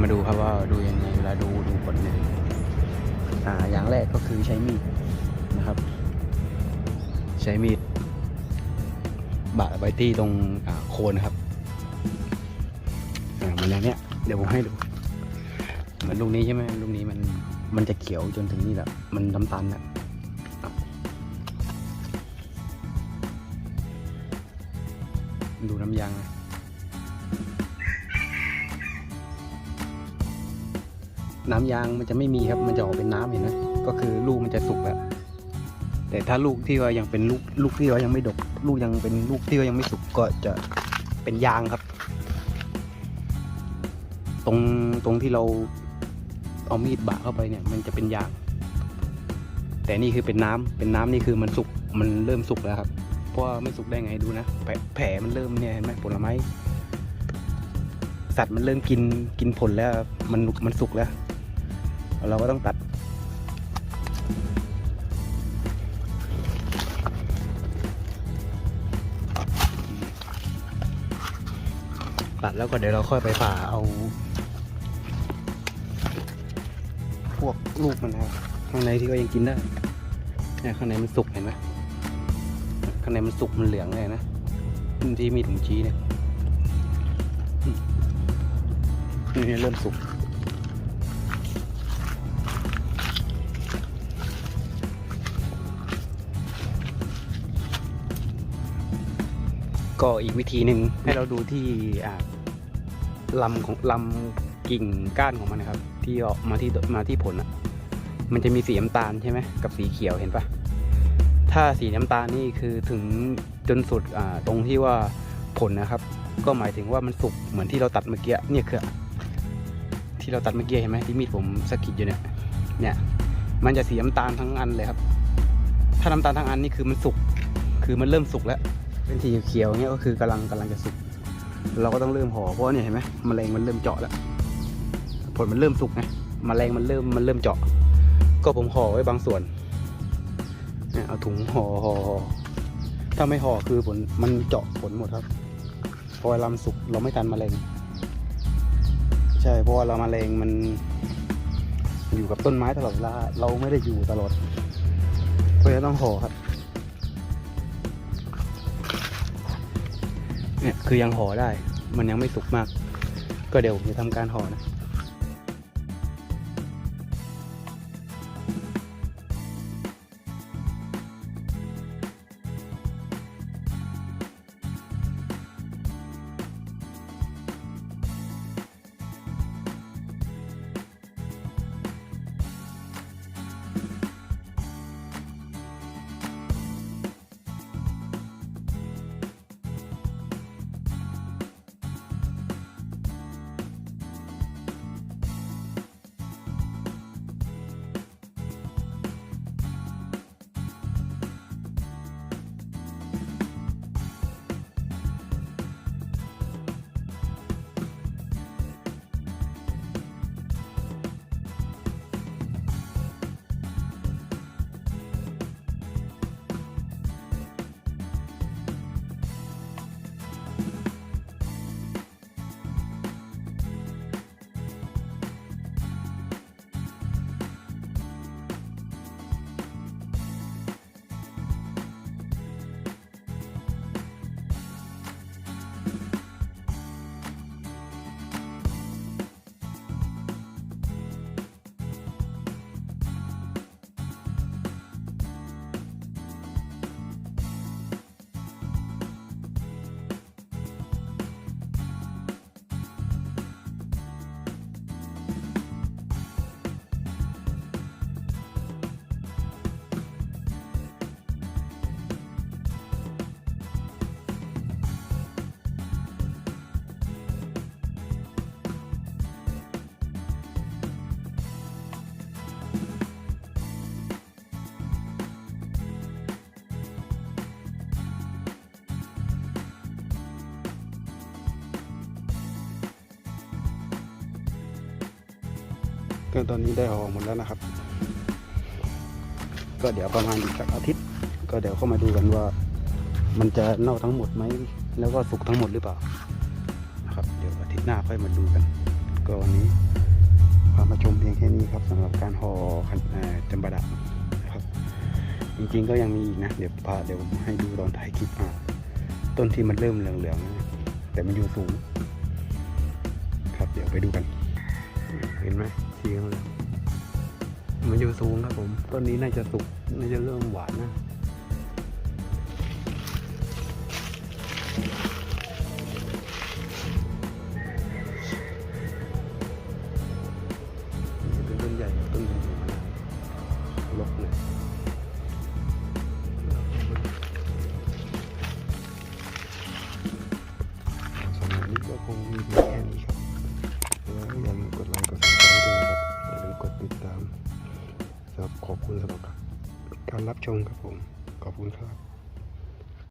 มามาดูครับว่าดูยังไงเวลาดูดูผลเนี่ยอ่าอย่างแรกก็คือใช้มีดนะครับ ใช้มีดบาดไว้ที่ตรงโคนครับอ่าเหมือนอย่างเนี้ยเดี๋ยวผมให้ดูเหมือนลูกนี้ใช่ไหมลูกนี้มันมันจะเขียวจนถึงนี่แหละมันน้ำตาลน่ะดูน้ำยางนะ น้ำยางมันจะไม่มีครับ มันจะออกเป็นน้ำเห็นไหมก็คือลูกมันจะสุกแล้ว แต่ถ้าลูกที่ว่ายังเป็นลูกลูกที่ว่ายังไม่ดก ลูกยังเป็นลูกที่ว่ายังไม่สุกก็จะเป็นยางครับ ตรงตรงที่เราเอามีดบะเข้าไปเนี่ย มันจะเป็นยาง แต่นี่คือเป็นน้ำเป็นน้ำนี่คือมันสุกมันเริ่มสุกแล้วครับ เพราะไม่สุกได้ไงดูนะแผลมันเริ่มเนี่ยเห็นไหมผลไม้สัตว์มันเริ่มกินกินผลแล้วมันมันสุกแล้ว เราก็ต้องตัด ตัดแล้วก็เดี๋ยวเราค่อยไปผ่าเอา พวกลูกมันนะครับข้างในที่ก็ยังกินได้เนี่ยข้างในมันสุกเห็นไหมข้างในมันสุกมันเหลืองเลยนะที่มีถุงชี้เนี่ยนี่เริ่มสุก ก็อีกวิธีหนึ่งให้เราดูที่อ่าลำของลำกิ่งก้านของมันนะครับ ที่ออกมาที่มาที่ผลอะ มันจะมีสีน้ำตาลใช่ไหมกับสีเขียวเห็นปะถ้าสีน้ำตาลนี่คือถึงจนสุดอ่าตรงที่ว่าผลนะครับ ก็หมายถึงว่ามันสุกเหมือนที่เราตัดเมื่อกี้เนี่ยคือที่เราตัดเมื่อกี้เห็นไหมที่มีดผมสะกิดอยู่เนี่ยเนี่ย มันจะสีน้ำตาลทั้งอันเลยครับ ถ้าน้ำตาลทั้งอันนี่คือมันสุกคือมันเริ่มสุกแล้ว เป็นสีเขียวเนี่ยก็คือกำลังกำลังจะสุก เราก็ต้องเริ่มห่อเพราะว่าเนี่ยเห็นไหมแมลงมันเริ่มเจาะแล้ว ผลมันเริ่มสุกไงแมลงมันเริ่มมันเริ่มเจาะ ก็ผมห่อไว้บางส่วนเนี่ยเอาถุงห่อห่อห่อถ้าไม่ห่อคือผลมันเจาะผลหมดครับพอเวลาสุกเราไม่ทันแมลงใช่เพราะว่าเราแมลงมันอยู่กับต้นไม้ตลอดเวลาเราไม่ได้อยู่ตลอดเพราะฉะนั้นต้องห่อครับ เนี่ยคือยังห่อได้ มันยังไม่สุกมาก ก็เดี๋ยวผมจะทำการห่อนะ ก็ตอนนี้ได้ออกหมดแล้วนะครับ ก็เดี๋ยวประมาณอีกสักอาทิตย์ ก็เดี๋ยวเข้ามาดูกันว่า มันจะเน่าทั้งหมดไหมแล้วก็สุกทั้งหมดหรือเปล่านะครับ เดี๋ยวอาทิตย์หน้าค่อยมาดูกัน ก็วันนี้พามาชมเพียงแค่นี้ครับสำหรับการห่อขนเอ่อจำปาดะนะครับ จริงๆก็ยังมีอีกนะ เดี๋ยวพาเดี๋ยวให้ดูตอนถ่ายคลิปอะต้นที่มันเริ่มเหลืองๆนะแต่มันอยู่สูง ครับเดี๋ยวไปดูกัน เห็นไหม สีเลืองมันอยู่สูงครับผม ต้นนี้น่าจะสุก น่าจะเริ่มหวานนะเป็นต้นใหญ่ต้นใหญ่มานานลกเลยสำหรับนี้ก็คงมีแค่นี้ครับแล้วอย่าลืม ติดตามครับขอบคุณสำหรับการรับชมครับผม ขอบคุณครับ